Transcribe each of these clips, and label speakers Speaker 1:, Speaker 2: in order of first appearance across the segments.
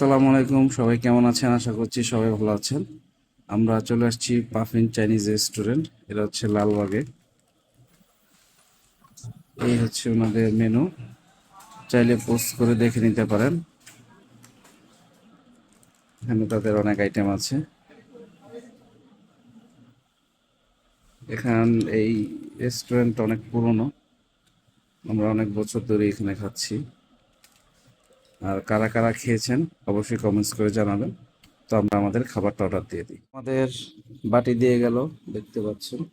Speaker 1: আসসালামু আলাইকুম। সবাই কেমন আছেন? আশা করছি সবাই ভালো আছেন। আমরা চলে আসছি পাফিন চাইনিজ রেস্টুরেন্ট। এটা হচ্ছে লালবাগে। এই হচ্ছে ওনাদের মেনু। চাইলে পোস্ট করে দেখে নিতে পারেন। এখানে তাদের অনেক আইটেম আছে। এখান এই রেস্টুরেন্ট অনেক পুরনো। আমরা অনেক বছর ধরে এখানে খাচ্ছি। আর কারা কারা খেয়েছেন, অবশ্যই কমেন্টস করে জানাবেন। তো আমরা আমাদের খাবারটা অর্ডার দিয়ে দিই। আমাদের বাটি দিয়ে গেল, দেখতে পাচ্ছেন,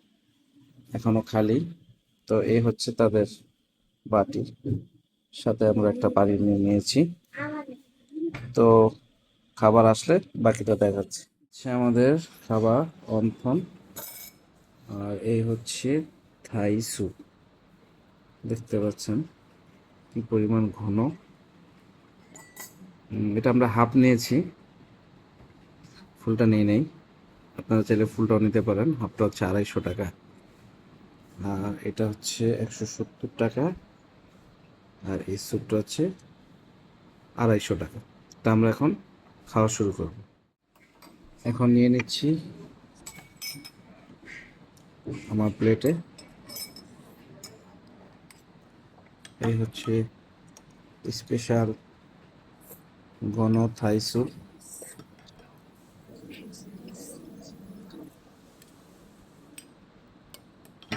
Speaker 1: এখনও খালি। তো এই হচ্ছে তাদের বাটি। সাথে আমরা একটা পানি নিয়ে নিয়েছি। তো খাবার আসলে বাকিটা দেখাচ্ছি। হচ্ছে আমাদের খাবার অন্থন। আর এই হচ্ছে থাই স্যুপ। দেখতে পাচ্ছেন, কি পরিমাণ ঘন। এটা আমরা হাফ নিয়েছি। ফুলটা নিয়ে নেই। আপনারা চাইলে ফুলটাও নিতে পারেন। হাফটা হচ্ছে আড়াইশো টাকা। আর এটা হচ্ছে একশো সত্তর টাকা। আর এই স্যুপটা হচ্ছে আড়াইশো টাকা। তা আমরা এখন খাওয়া শুরু করব। এখন নিয়ে নিচ্ছি আমার প্লেটে। এই হচ্ছে স্পেশাল স্যুপ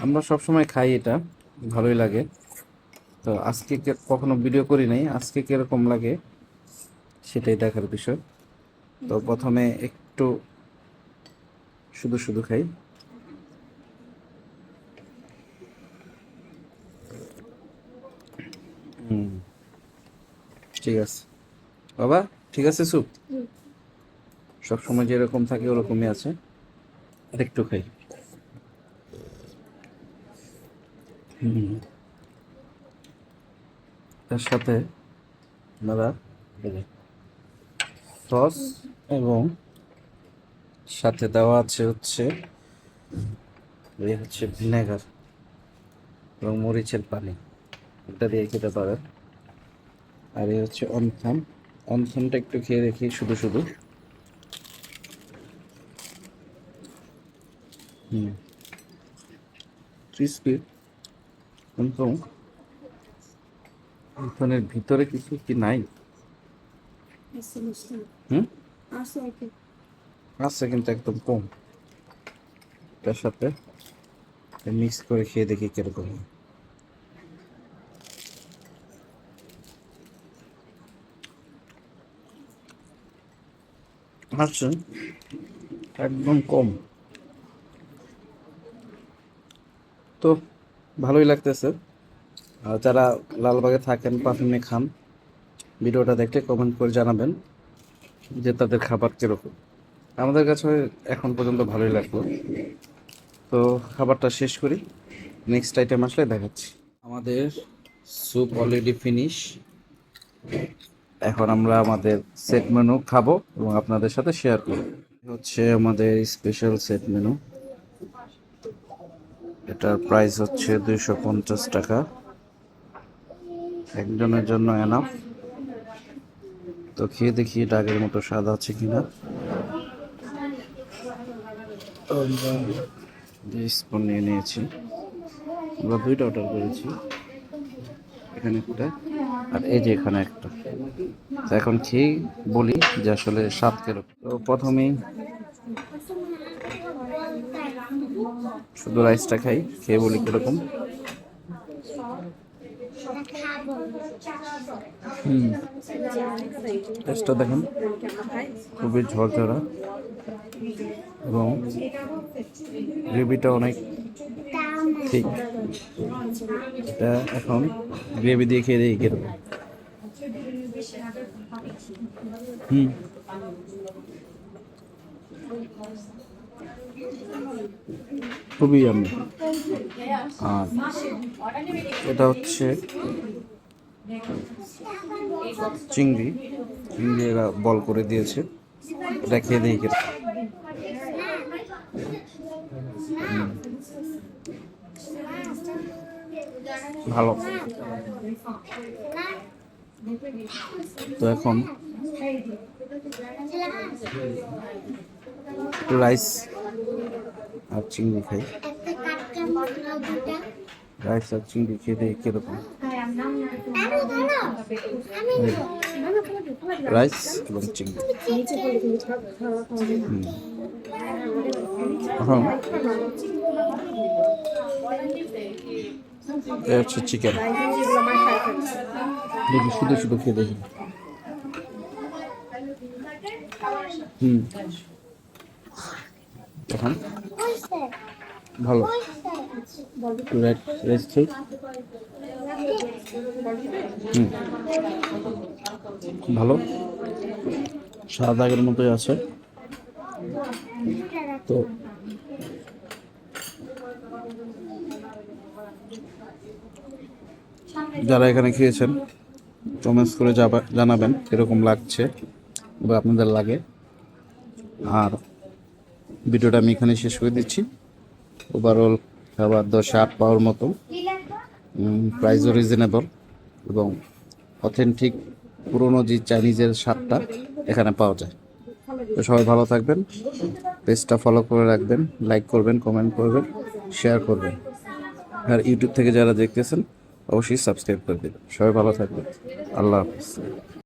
Speaker 1: আমরা সব সময় খাই এটা, ভালোই লাগে। তো আজকে কখনো ভিডিও করি নাই, আজকে কীরকম লাগে সেটাই দেখার বিষয়। তো প্রথমে একটু শুধু শুধু খাই। হুম, ঠিক আছে। বাবা, ঠিক আছে স্যুপ সবসময় যেরকম থাকে, ওরকমই আছে। আর একটু খাই। তার সাথে আপনারা সস এবং সাথে দেওয়া আছে হচ্ছে এই হচ্ছে ভিনেগার এবং মরিচের পানি। এটা দিয়ে খেতে পারেন। আর এই হচ্ছে অন্থান অন্থানটা একটু খেয়ে দেখি শুধু শুধু। হুম। ক্রিসপি কিন্তু ভিতরে কিছু কি নাই? হুম? আছে কিন্তু একদম কম। তার সাথে মিক্স করে খেয়ে দেখি কীরকম আচ্ছা একদম কম। তো ভালোই লাগতেছে। আর যারা লালবাগে থাকেন পারফিউমে খান, ভিডিওটা দেখলে কমেন্ট করে জানাবেন যে তাদের খাবার কীরকম। আমাদের কাছে এখন পর্যন্ত ভালোই লাগল। তো খাবারটা শেষ করি। নেক্সট আইটেম আসলে দেখাচ্ছি। আমাদের স্যুপ অলরেডি ফিনিশ এখন আমরা আমাদের সেট মেনু খাব এবং আপনাদের সাথে শেয়ার করব। হচ্ছে আমাদের স্পেশাল সেট মেনু এটার প্রাইস হচ্ছে দুইশো পঞ্চাশ টাকা। একজনের জন্য এনাফ তো খেয়ে দেখি এটা আগের মতো স্বাদ আছে কিনা। স্পুন নিয়ে নিয়েছি। আমরা দুইটা অর্ডার করেছি। এখানে একটা। আর এই যে এখানে একটা। এখন খেয়ে বলি যে আসলে স্বাদ কীরকম তো প্রথমেই শুধু রাইসটা খাই, খেয়ে বলি কীরকম। হুম। দেখেন, খুবই ঝরঝরা। এবং গ্রেভিটা অনেক ঠিক। এটা এখন গ্রেভি দিয়ে খেয়ে দিই কীরকম হুম। খুবই আমি আর এটা হচ্ছে চিংড়ি। চিংড়ি এরা বল করে দিয়েছে। এটা খেয়ে দিই কীরকম ভালো তো এখন রাইস আর চিংড়ি খাই
Speaker 2: একটা কাটকা মশলা দুটা
Speaker 1: রাইস আর চিংড়ি খেয়ে দেখি কীরকম
Speaker 2: আরও ধরো আমি নেব।
Speaker 1: রাইস এবং চিংড়ি হুম। এখন এ হচ্ছে চিকেন দেখি, শুধু শুধু খেয়ে দেখি। হুম। এখন? ভালো। রেড রেড হুম। ভালো। স্বাদ আগের মতোই আছে। তো যারা এখানে খেয়েছেন কমেন্টস করে জানাবেন এরকম লাগছে বা আপনাদের লাগে। আর ভিডিওটা আমি এখানে শেষ করে দিচ্ছি। ওভারঅল খাবার দশে আট পাওয়ার মতো। প্রাইসও রিজনেবল এবং অথেন্টিক পুরনো যে চাইনিজের স্বাদটা এখানে পাওয়া যায়। তো সবাই ভালো থাকবেন পেজটা ফলো করে রাখবেন লাইক করবেন কমেন্ট করবেন। শেয়ার করবেন। আর ইউটিউব থেকে যারা দেখতেছেন, অবশ্যই সাবস্ক্রাইব করে দেবেন। সবাই ভালো থাকবেন। আল্লাহ হাফিজ।